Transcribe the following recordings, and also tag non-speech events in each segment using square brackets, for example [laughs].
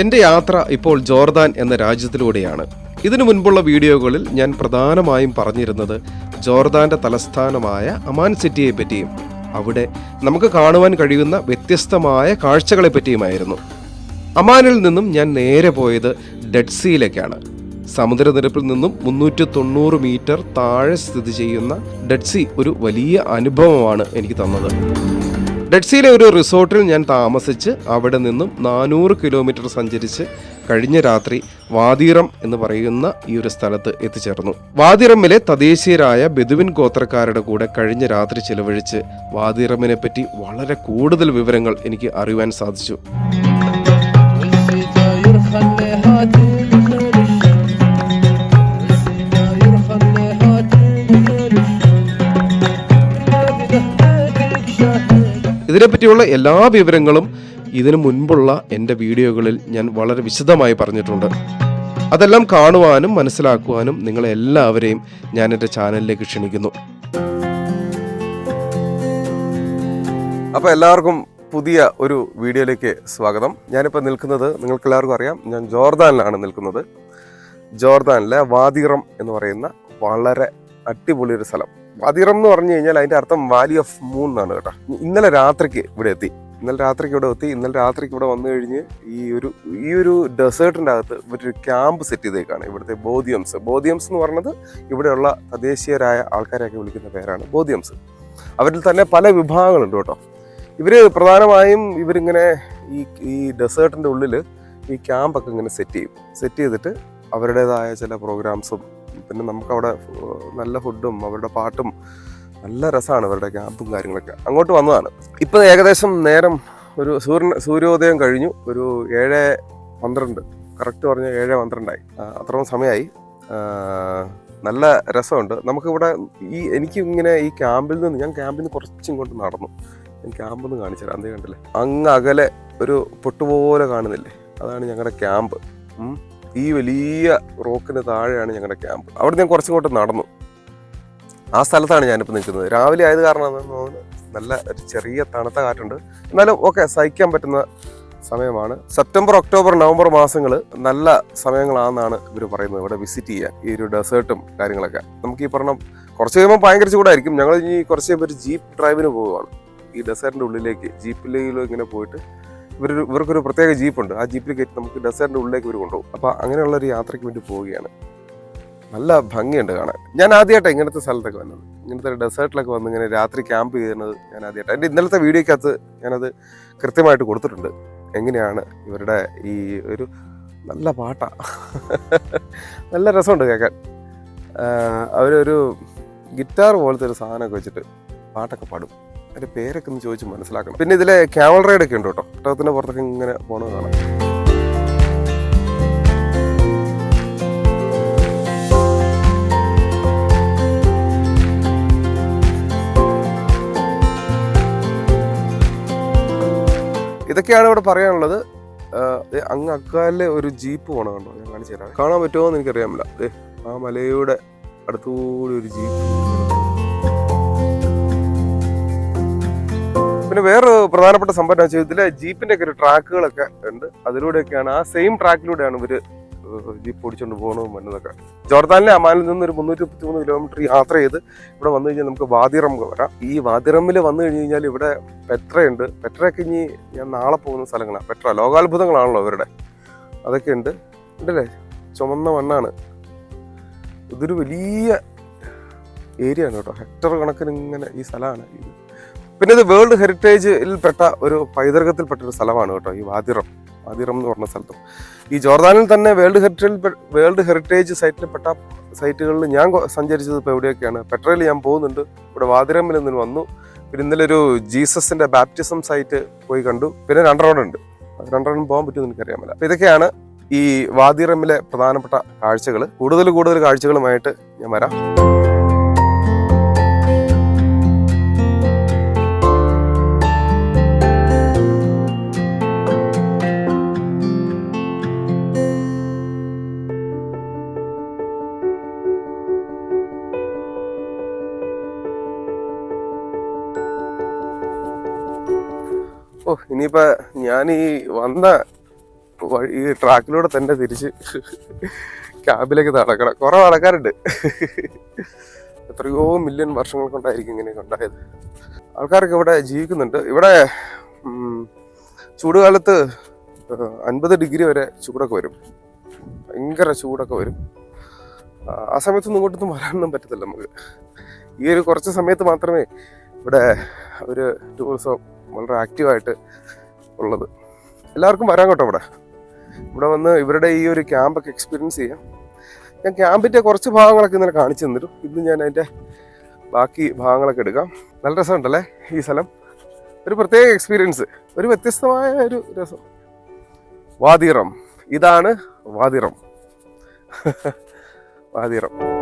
എന്റെ യാത്ര ഇപ്പോൾ ജോർദാൻ എന്ന രാജ്യത്തിലൂടെയാണ്. ഇതിനു മുൻപുള്ള വീഡിയോകളിൽ ഞാൻ പ്രധാനമായും പറഞ്ഞിരുന്നത് ജോർദാന്റെ തലസ്ഥാനമായ അമാൻ സിറ്റിയെ പറ്റിയും അവിടെ നമുക്ക് കാണുവാൻ കഴിയുന്ന വ്യത്യസ്തമായ കാഴ്ചകളെ പറ്റിയുമായിരുന്നു. അമാനിൽ നിന്നും ഞാൻ നേരെ പോയത് ഡെഡ് സീയിലേക്കാണ്. സമുദ്രനിരപ്പിൽ നിന്നും മുന്നൂറ്റി തൊണ്ണൂറ് മീറ്റർ താഴെ സ്ഥിതി ചെയ്യുന്ന ഡെഡ് സീ ഒരു വലിയ അനുഭവമാണ് എനിക്ക് തന്നത്. ഡെഡ് സീയിലെ ഒരു റിസോർട്ടിൽ ഞാൻ താമസിച്ച് അവിടെ നിന്നും നാനൂറ് കിലോമീറ്റർ സഞ്ചരിച്ച് കഴിഞ്ഞ രാത്രി വാദിറം എന്ന് പറയുന്ന ഈ ഒരു സ്ഥലത്ത് എത്തിച്ചേർന്നു. വാദിറമ്മിലെ തദ്ദേശീയരായ ബെദുവിൻ ഗോത്രക്കാരുടെ കൂടെ കഴിഞ്ഞ രാത്രി ചിലവഴിച്ച് വാദിറമിനെ പറ്റി വളരെ കൂടുതൽ വിവരങ്ങൾ എനിക്ക് അറിയുവാൻ സാധിച്ചു. ഇതിനെപ്പറ്റിയുള്ള എല്ലാ വിവരങ്ങളും ഇതിനു മുൻപുള്ള എന്റെ വീഡിയോകളിൽ ഞാൻ വളരെ വിശദമായി പറഞ്ഞിട്ടുണ്ട്. അതെല്ലാം കാണുവാനും മനസ്സിലാക്കുവാനും നിങ്ങളെല്ലാവരെയും ഞാൻ എന്റെ ചാനലിലേക്ക് ക്ഷണിക്കുന്നു. അപ്പോൾ എല്ലാവർക്കും പുതിയ ഒരു വീഡിയോയിലേക്ക് സ്വാഗതം. ഞാനിപ്പോൾ നിൽക്കുന്നത് നിങ്ങൾക്ക് എല്ലാവർക്കും അറിയാം ഞാൻ ജോർദാനിലാണ് നിൽക്കുന്നത്. ജോർദാനിലെ വാദിറം എന്ന് പറയുന്ന വളരെ അടിപൊളിയൊരു സ്ഥലം. വാദിറം എന്ന് പറഞ്ഞു കഴിഞ്ഞാൽ അതിന്റെ അർത്ഥം വാലി ഓഫ് മൂൺ എന്നാണ് കേട്ടോ. ഇന്നലെ രാത്രിക്ക് ഇവിടെ എത്തി. ഇന്നലെ രാത്രിക്ക് ഇവിടെ എത്തി. ഇന്നലെ രാത്രിക്ക് ഇവിടെ വന്നു കഴിഞ്ഞ് ഈ ഒരു ഈ ഒരു ഡെസേർട്ടിന്റെ അകത്ത് ഇവരൊരു ക്യാമ്പ് സെറ്റ് ചെയ്തേക്കാണ് ഇവിടുത്തെ ബോധിയംസ്. ബോധിയംസ് എന്ന് പറഞ്ഞത് ഇവിടെയുള്ള തദ്ദേശീയരായ ആൾക്കാരെയൊക്കെ വിളിക്കുന്ന പേരാണ് ബോധിയംസ്. അവരിൽ തന്നെ പല വിഭാഗങ്ങളുണ്ട് കേട്ടോ. ഇവർ പ്രധാനമായും ഇവരിങ്ങനെ ഈ ഈ ഡെസേർട്ടിന്റെ ഉള്ളിൽ ഈ ക്യാമ്പൊക്കെ ഇങ്ങനെ സെറ്റ് ചെയ്യും. സെറ്റ് ചെയ്തിട്ട് അവരുടേതായ ചില പ്രോഗ്രാംസും പിന്നെ നമുക്കവിടെ നല്ല ഫുഡും അവരുടെ പാട്ടും നല്ല രസമാണ് അവരുടെ ക്യാമ്പും കാര്യങ്ങളൊക്കെ. അങ്ങോട്ട് വന്നതാണ്. ഇപ്പം ഏകദേശം നേരം ഒരു സൂര്യൻ സൂര്യോദയം കഴിഞ്ഞു. ഒരു ഏഴ് പന്ത്രണ്ട്. കറക്റ്റ് പറഞ്ഞ ഏഴ് പന്ത്രണ്ടായി. അത്രയും സമയമായി നല്ല രസമുണ്ട്. നമുക്കിവിടെ ഈ എനിക്ക് ഇങ്ങനെ ഈ ക്യാമ്പിൽ നിന്ന് ഞാൻ ക്യാമ്പിൽ നിന്ന് കുറച്ചും കൊണ്ട് നടന്നു. ഞാൻ ക്യാമ്പ് ഒന്ന് കാണിച്ചു തരാം. അതേ കണ്ടില്ലേ? അങ്ങ് അകലെ ഒരു പൊട്ടുപോലെ കാണുന്നില്ലേ? അതാണ് ഞങ്ങളുടെ ക്യാമ്പ്. ഈ വലിയ റോക്കിന് താഴെയാണ് ഞങ്ങളുടെ ക്യാമ്പ്. അവിടെ ഞാൻ കുറച്ചും നടന്നു. ആ സ്ഥലത്താണ് ഞാനിപ്പോൾ നിൽക്കുന്നത്. രാവിലെ ആയത് കാരണം നല്ല ഒരു ചെറിയ തണുത്ത കാറ്റുണ്ട്. എന്നാലും ഓക്കെ സഹിക്കാൻ പറ്റുന്ന സമയമാണ്. സെപ്റ്റംബർ ഒക്ടോബർ നവംബർ മാസങ്ങൾ നല്ല സമയങ്ങളാണെന്നാണ് ഇവർ പറയുന്നത്. ഇവിടെ വിസിറ്റ് ചെയ്യാൻ ഈ ഒരു ഡെസേർട്ടും കാര്യങ്ങളൊക്കെ. നമുക്ക് ഈ പറഞ്ഞ കുറച്ച് കഴിയുമ്പോൾ ഭയങ്കര ചൂടായിരിക്കും. ഞങ്ങൾ ഇനി കുറച്ച് കഴിയുമ്പോൾ ഒരു ജീപ്പ് ഡ്രൈവിന് പോവുകയാണ്. ഈ ഡെസേർട്ടിന്റെ ഉള്ളിലേക്ക് ജീപ്പിലേക്കിലോ ഇങ്ങനെ പോയിട്ട് ഇവർ ഇവർക്കൊരു പ്രത്യേക ജീപ്പുണ്ട്. ആ ജീപ്പിൽ കയറ്റി നമുക്ക് ഡെസേർട്ടിന്റെ ഉള്ളിലേക്ക് ഇവർ കൊണ്ടുപോകും. അപ്പോൾ അങ്ങനെയുള്ള ഒരു യാത്രയ്ക്ക് വേണ്ടി പോവുകയാണ്. നല്ല ഭംഗിയുണ്ട് കാണാൻ. ഞാൻ ആദ്യമായിട്ടാണ് ഇങ്ങനത്തെ സ്ഥലത്തൊക്കെ വന്നത്. ഇങ്ങനത്തെ ഡെസേർട്ടിലൊക്കെ വന്ന് ഇങ്ങനെ രാത്രി ക്യാമ്പ് ചെയ്യുന്നത് ഞാൻ ആദ്യമായിട്ട്. എന്റെ ഇന്നലത്തെ വീഡിയോക്കകത്ത് ഞാനത് കൃത്യമായിട്ട് കൊടുത്തിട്ടുണ്ട്. എങ്ങനെയാണ് ഇവരുടെ ഈ ഒരു നല്ല പാട്ടാ. നല്ല രസമുണ്ട് കേൾക്കാൻ. അവരൊരു ഗിറ്റാർ പോലത്തെ ഒരു സാധനമൊക്കെ വെച്ചിട്ട് പാട്ടൊക്കെ പാടും. അതിന്റെ പേരൊക്കെ ഒന്ന് ചോദിച്ച് മനസ്സിലാക്കണം. പിന്നെ ഇതിലെ ക്യാമൽ ഒക്കെ ഉണ്ട് കേട്ടോ ഒട്ടകത്തിന്റെ പുറത്തൊക്കെ ഇങ്ങനെ പോണത് കാണാം. ഇതൊക്കെയാണ് ഇവിടെ പറയാനുള്ളത്. അങ്ങ് അക്കാലിലെ ഒരു ജീപ്പ് പോണ കണ്ടോ? ഞാൻ കാണിച്ചു തരാം. കാണാൻ പറ്റുമോ എന്ന് എനിക്കറിയാമില്ല ആ മലയുടെ അടുത്തുകൂടി ഒരു ജീപ്പ്. പിന്നെ വേറൊരു പ്രധാനപ്പെട്ട സംഭവം എന്താ വെച്ചാൽ ഇതിലെ ജീപ്പിന്റെ ഒക്കെ ഒരു ട്രാക്കുകളൊക്കെ ഉണ്ട്. അതിലൂടെയൊക്കെയാണ് ആ സെയിം ട്രാക്കിലൂടെയാണ് ഇവർ ജീപ്പ് ഓടിച്ചുകൊണ്ട് പോകണതും വന്നതൊക്കെ. ജോർദാനിലെ അമാനിൽ നിന്ന് ഒരു മുന്നൂറ്റി മുപ്പത്തി മൂന്ന് കിലോമീറ്റർ യാത്ര ചെയ്ത് ഇവിടെ വന്നു കഴിഞ്ഞാൽ നമുക്ക് വാദിറം വരാം. ഈ വാദിറമ്മിൽ വന്നു കഴിഞ്ഞ് കഴിഞ്ഞാൽ ഇവിടെ പെട്രയുണ്ട് പെട്രയൊക്കെ ഇനി ഞാൻ നാളെ പോകുന്ന സ്ഥലങ്ങളാണ് പെട്ര ലോകാത്ഭുതങ്ങളാണല്ലോ അവരുടെ അതൊക്കെ ഉണ്ട്. ഉണ്ടല്ലേ? ചുമന്ന മണ്ണാണ്. ഇതൊരു വലിയ ഏരിയ ആണ് കേട്ടോ. ഹെക്ടർ കണക്കിന് ഇങ്ങനെ ഈ സ്ഥലമാണ് ഇത്. പിന്നെ ഇത് വേൾഡ് ഹെറിറ്റേജിൽ പെട്ട ഒരു പൈതൃകത്തിൽപ്പെട്ട ഒരു സ്ഥലമാണ് കേട്ടോ ഈ വാതിറം വാതിറം എന്ന് പറഞ്ഞ സ്ഥലത്തും. ഈ ജോർദാനിൽ തന്നെ വേൾഡ് ഹെറിറ്റേജിൽ വേൾഡ് ഹെറിറ്റേജ് സൈറ്റിൽപ്പെട്ട സൈറ്റുകളിൽ ഞാൻ സഞ്ചരിച്ചത് ഇപ്പോൾ എവിടെയൊക്കെയാണ്? പെട്രയിൽ ഞാൻ പോകുന്നുണ്ട്. ഇവിടെ വാദിറമ്മിൽ നിന്ന് വന്നു. പിന്നെ ഇന്നലെ ഒരു ജീസസിന്റെ ബാപ്റ്റിസം സൈറ്റ് പോയി കണ്ടു. പിന്നെ അത് രണ്ടെണ്ണം പോകാൻ പറ്റുമെന്ന് എനിക്കറിയാമല്ല. അപ്പോൾ ഇതൊക്കെയാണ് ഈ വാദിറമ്മിലെ പ്രധാനപ്പെട്ട കാഴ്ചകൾ കൂടുതൽ കൂടുതൽ കാഴ്ചകളുമായിട്ട് ഞാൻ വരാം. ഓ ഇനിയിപ്പോ ഞാൻ ഈ വന്ന ഈ ട്രാക്കിലൂടെ തന്നെ തിരിച്ച് ക്യാബിലേക്ക് നടക്കണം. കുറേ ആൾക്കാരുണ്ട്. എത്രയോ മില്യൺ വർഷങ്ങൾ കൊണ്ടായിരിക്കും ഇങ്ങനെയൊക്കെ ഉണ്ടായത് ആൾക്കാരൊക്കെ ഇവിടെ ജീവിക്കുന്നുണ്ട്. ഇവിടെ ചൂടുകാലത്ത് അൻപത് ഡിഗ്രി വരെ ചൂടൊക്കെ വരും. ഭയങ്കര ചൂടൊക്കെ വരും. ആ സമയത്തൊന്നും ഇങ്ങോട്ടൊന്നും വരാനൊന്നും പറ്റത്തില്ല നമുക്ക്. ഈ ഒരു കുറച്ച് സമയത്ത് മാത്രമേ ഇവിടെ ഒരു ടൂറിസം വളരെ ആക്റ്റീവായിട്ട് ഉള്ളത്. എല്ലാവർക്കും വരാൻ കേട്ടോ ഇവിടെ. ഇവിടെ വന്ന് ഇവരുടെ ഈ ഒരു ക്യാമ്പൊക്കെ എക്സ്പീരിയൻസ് ചെയ്യാം. ഞാൻ ക്യാമ്പിന്റെ കുറച്ച് ഭാഗങ്ങളൊക്കെ ഇന്നലെ കാണിച്ചു തന്നിരും ഇന്ന് ഞാൻ അതിന്റെ ബാക്കി ഭാഗങ്ങളൊക്കെ എടുക്കാം. നല്ല രസമുണ്ടല്ലേ ഈ സ്ഥലം? ഒരു പ്രത്യേക എക്സ്പീരിയൻസ് ഒരു വ്യത്യസ്തമായ ഒരു രസം. വാതിറം ഇതാണ് വാതിറം [laughs] വാതിറം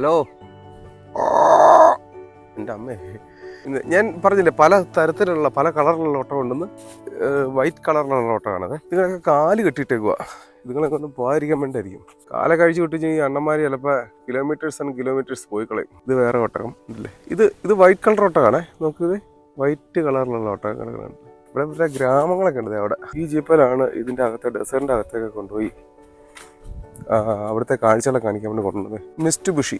ഹലോ. എന്റെ അമ്മേ. ഞാൻ പറഞ്ഞില്ലേ പല തരത്തിലുള്ള പല കളറിലുള്ള ഓട്ടം ഉണ്ടെന്ന്. വൈറ്റ് കളറിലുള്ള ഓട്ടമാണത്. നിങ്ങളൊക്കെ കാൽ കെട്ടിയിട്ടേക്കുക ഇതുങ്ങളൊക്കെ ഒന്നും പോകാതിരിക്കാൻ വേണ്ടിയിരിക്കും കാല കഴിച്ച് വിട്ട് ഈ അണ്ണന്മാർ ചിലപ്പോൾ കിലോമീറ്റേഴ്സ് ആൻഡ് കിലോമീറ്റേഴ്സ് പോയി കളയും. ഇത് വേറെ ഓട്ടകം ഇല്ലേ? ഇത് ഇത് വൈറ്റ് കളർ ഒട്ടകമാണേ നോക്കിയത്. വൈറ്റ് കളറിലുള്ള ഒട്ടകങ്ങളാണ് ഇവിടെ ഇവിടെ ഗ്രാമങ്ങളൊക്കെ ഉണ്ട് അവിടെ. ഈ ജീപ്പലാണ് ഇതിന്റെ അകത്തെ ഡെസേറിന്റെ അകത്തൊക്കെ കൊണ്ടുപോയി അവിടുത്തെ കാഴ്ചകളെ കാണിക്കാൻ വേണ്ടി കൊണ്ടുവന്നത്. Mist bushy.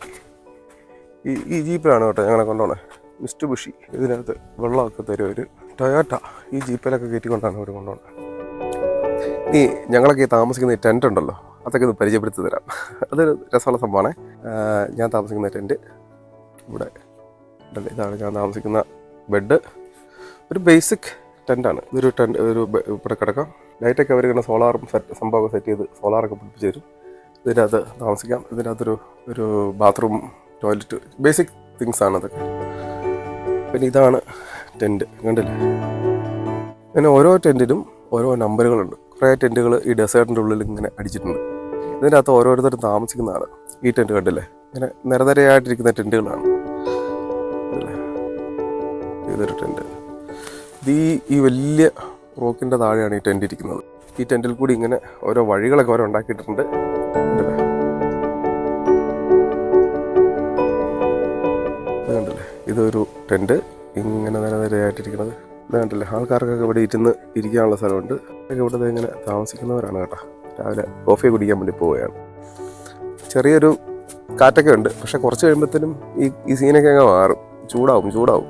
ഈ ഈ ജീപ്പിലാണ് കേട്ടോ ഞങ്ങളെ കൊണ്ടുപോണേ. Mist bushy. ഇതിനകത്ത് വെള്ളമൊക്കെ തരും ഒരു ടൊയോട്ട. ഈ ജീപ്പിലൊക്കെ കയറ്റിക്കൊണ്ടാണ് അവർ കൊണ്ടുപോകുന്നത് ഈ ഞങ്ങളൊക്കെ താമസിക്കുന്ന ഈ ടെന്റ് ഉണ്ടല്ലോ അതൊക്കെ ഒന്ന് പരിചയപ്പെടുത്തി തരാം. അതൊരു രസമുള്ള സംഭവമാണ്. ഞാൻ താമസിക്കുന്ന ടെന്റ് ഇവിടെ ഇതാണ് ഞാൻ താമസിക്കുന്ന ബെഡ്. ഒരു ബേസിക് ടെന്റാണ് ഇതൊരു ടെന്റ് ഒരു ഇവിടെ കിടക്കാം. ലൈറ്റൊക്കെ അവർ ഇങ്ങനെ സോളാറും സെറ്റ് സംഭവമൊക്കെ സെറ്റ് ചെയ്ത് സോളാറൊക്കെ പിടിപ്പിച്ച് തരും. ഇതിനകത്ത് താമസിക്കാം. ഇതിനകത്തൊരു ഒരു ബാത്റൂം ടോയ്ലറ്റ് ബേസിക് തിങ്സ് ആണ് അതൊക്കെ. പിന്നെ ഇതാണ് ടെന്റ് കണ്ടില്ലേ? പിന്നെ ഓരോ ടെന്റിനും ഓരോ നമ്പറുകളുണ്ട് കുറേ ടെന്റുകൾ ഈ ഡെസേർട്ടിന്റെ ഉള്ളിൽ ഇങ്ങനെ അടിച്ചിട്ടുണ്ട്. ഇതിനകത്ത് ഓരോരുത്തരും താമസിക്കുന്നതാണ് ഈ ടെന്റ് കണ്ടില്ലേ? ഇങ്ങനെ നിരനിരയായിട്ടിരിക്കുന്ന ടെന്റുകളാണ്? ഇതൊരു ടെന്റ് ഇത് ഈ വലിയ റോക്കിന്റെ താഴെയാണ് ഈ ടെന്റ് ഇരിക്കുന്നത്. ഈ ടെന്റിൽ കൂടി ഇങ്ങനെ ഓരോ വഴികളൊക്കെ ഓരോ ഉണ്ടാക്കിയിട്ടുണ്ട്. ഇതൊരു ടെന്റ് ഇങ്ങനെ നിലനിരയായിട്ടിരിക്കുന്നത് കണ്ടില്ലേ? ആൾക്കാർക്കൊക്കെ ഇവിടെ ഇരുന്ന് ഇരിക്കാനുള്ള സ്ഥലമുണ്ട്. ഇവിടെ ഇങ്ങനെ താമസിക്കുന്നവരാണ് കേട്ടോ. രാവിലെ കോഫി കുടിക്കാൻ വേണ്ടി പോവുകയാണ്. ചെറിയൊരു കാറ്റൊക്കെ ഉണ്ട്. പക്ഷെ കുറച്ച് കഴിയുമ്പോഴത്തേനും ഈ ഈ സീനൊക്കെ അങ്ങ് മാറും. ചൂടാവും ചൂടാവും.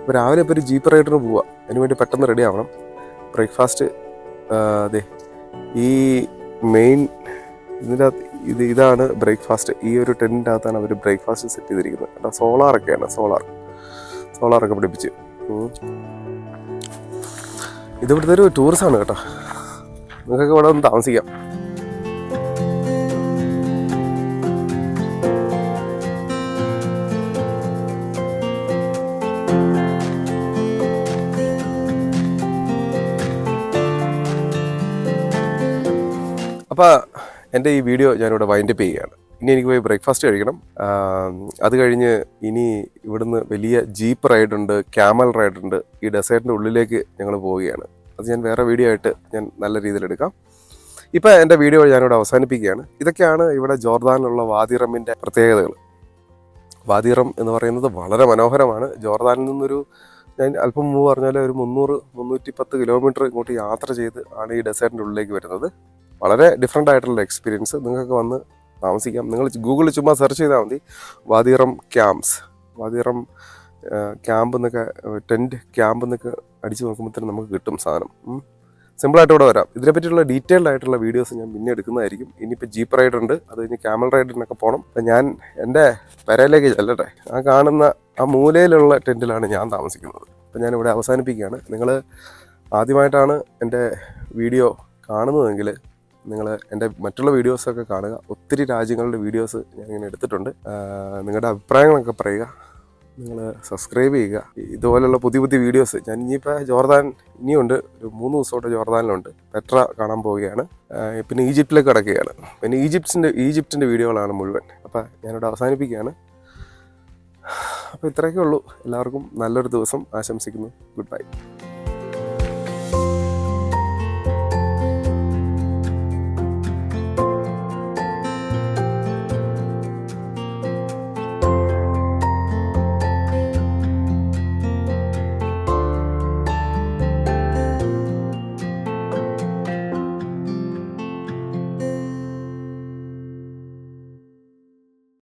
അപ്പോൾ രാവിലെ ഇപ്പോൾ ഒരു ജീപ്പ് റൈഡറിന് പോവാം. അതിന് വേണ്ടി പെട്ടെന്ന് റെഡി ആവണം. ബ്രേക്ക്ഫാസ്റ്റ് അതെ ഈ മെയിൻ ഇതിന്റെ ഇത് ഇതാണ് ബ്രേക്ക്ഫാസ്റ്റ് ഈ ഒരു ടെന്റിന്റെ അകത്താണ് അവർ ബ്രേക്ക്ഫാസ്റ്റ് സെറ്റ് ചെയ്തിരിക്കുന്നത്. കേട്ടോ സോളാറൊക്കെയാണ് സോളാർ സോളാറൊക്കെ പിടിപ്പിച്ച്. ഇതിവിടുത്തെ ഇത് ഇവിടുത്തെ ഒരു ടൂറിസമാണ് കേട്ടോ. നിങ്ങൾക്കൊക്കെ ഇവിടെ ഒന്ന് താമസിക്കാം. അപ്പോൾ എന്റെ ഈ വീഡിയോ ഞാനിവിടെ വൈൻഡപ്പ് ചെയ്യുകയാണ്. ഇനി എനിക്ക് പോയി ബ്രേക്ക്ഫാസ്റ്റ് കഴിക്കണം. അത് കഴിഞ്ഞ് ഇനി ഇവിടുന്ന് വലിയ ജീപ്പ് റൈഡുണ്ട് ക്യാമൽ റൈഡുണ്ട് ഈ ഡെസേർട്ടിന്റെ ഉള്ളിലേക്ക് ഞങ്ങൾ പോവുകയാണ്. അത് ഞാൻ വേറെ വീഡിയോ ആയിട്ട് ഞാൻ നല്ല രീതിയിൽ എടുക്കാം. ഇപ്പം എന്റെ വീഡിയോ ഞാനിവിടെ അവസാനിപ്പിക്കുകയാണ്. ഇതൊക്കെയാണ് ഇവിടെ ജോർദാനിലുള്ള വാദിറമ്മിന്റെ പ്രത്യേകതകൾ. വാദിറം എന്ന് പറയുന്നത് വളരെ മനോഹരമാണ്. ജോർദാനിൽ നിന്നൊരു ഞാൻ അല്പം മുമ്പ് പറഞ്ഞാൽ ഒരു മുന്നൂറ് മുന്നൂറ്റി പത്ത് കിലോമീറ്റർ ഇങ്ങോട്ട് യാത്ര ചെയ്ത് ആണ് ഈ ഡെസേർട്ടിന്റെ ഉള്ളിലേക്ക് വരുന്നത്. വളരെ ഡിഫറെന്റ് ആയിട്ടുള്ള എക്സ്പീരിയൻസ് നിങ്ങൾക്ക് വന്ന് താമസിക്കാം. നിങ്ങൾ ഗൂഗിളിൽ ചുമ്മാ സെർച്ച് ചെയ്താൽ മതി. Wadi Rum camps Wadi Rum camp എന്നൊക്കെ ടെന്റ് ക്യാമ്പ് എന്നൊക്കെ അടിച്ചു നോക്കുമ്പോഴത്തേനും നമുക്ക് കിട്ടും സാധനം. സിമ്പിളായിട്ട് ഇവിടെ വരാം. ഇതിനെപ്പറ്റിയുള്ള ഡീറ്റെയിൽഡ് ആയിട്ടുള്ള വീഡിയോസ് ഞാൻ പിന്നെ എടുക്കുന്നതായിരിക്കും. ഇനിയിപ്പോൾ ജീപ്പ് റൈഡ് ഉണ്ട്. അത് കഴിഞ്ഞ് ക്യാമൽ റൈഡിനൊക്കെ പോകണം അപ്പം ഞാൻ എന്റെ പെരയിലേക്ക് ചെല്ലട്ടെ. ആ കാണുന്ന ആ മൂലയിലുള്ള ടെന്റിലാണ് ഞാൻ താമസിക്കുന്നത്. അപ്പം ഞാൻ ഇവിടെ അവസാനിപ്പിക്കുകയാണ്. നിങ്ങൾ ആദ്യമായിട്ടാണ് എന്റെ വീഡിയോ കാണുന്നതെങ്കിൽ നിങ്ങൾ എന്റെ മറ്റുള്ള വീഡിയോസൊക്കെ കാണുക. ഒത്തിരി രാജ്യങ്ങളുടെ വീഡിയോസ് ഞാൻ ഇങ്ങനെ എടുത്തിട്ടുണ്ട് നിങ്ങളുടെ അഭിപ്രായങ്ങളൊക്കെ പറയുക. നിങ്ങൾ സബ്സ്ക്രൈബ് ചെയ്യുക. ഇതുപോലെയുള്ള പുതിയ പുതിയ വീഡിയോസ് ഞാൻ ഇനിയിപ്പോൾ ജോർദാൻ ഇനിയുണ്ട്. ഒരു മൂന്ന് ദിവസമായിട്ട് ജോർദാനിലുണ്ട്. പെട്ര കാണാൻ പോവുകയാണ്. പിന്നെ ഈജിപ്തിലേക്ക് കിടക്കുകയാണ്. പിന്നെ ഈജിപ്തിന്റെ ഈജിപ്തിന്റെ വീഡിയോകളാണ് മുഴുവൻ. അപ്പോൾ ഞാനിവിടെ അവസാനിപ്പിക്കുകയാണ്. അപ്പോൾ ഇത്രയൊക്കെ ഉള്ളൂ. എല്ലാവർക്കും നല്ലൊരു ദിവസം ആശംസിക്കുന്നു. Good bye